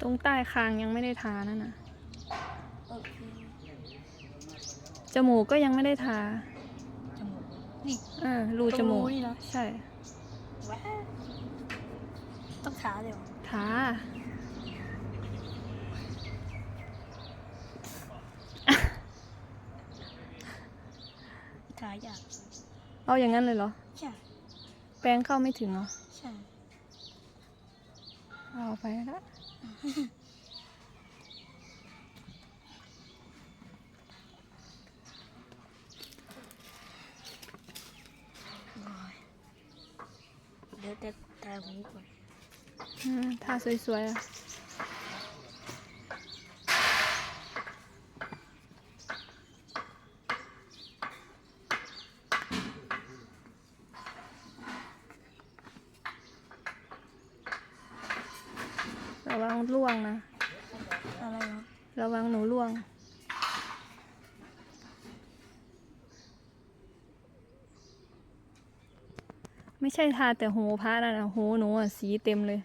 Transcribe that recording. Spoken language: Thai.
ตรงใต้คางยังไม่ได้ทานั่นน่ะโอเคจมูกก็ยังไม่ได้ทา จมูก นี่เออรูจมูกตรงรูนี่เหรอใช่ ว้าต้องขาเลยเหรอทาขาอยากเอาอย่างนั้นเลยเหรอ ใช่ แปรงเข้าไม่ถึงเหรอ ใช่ เอาไปละเดี๋ยวแต่ตาหูก่อนอืมทาสวยๆอะ ระวังล่วงนะ อะไรเหรอระวังหนูล่วง ไม่ใช่ทาแต่หูพระนะนะหูหนูอะสีเต็มเลย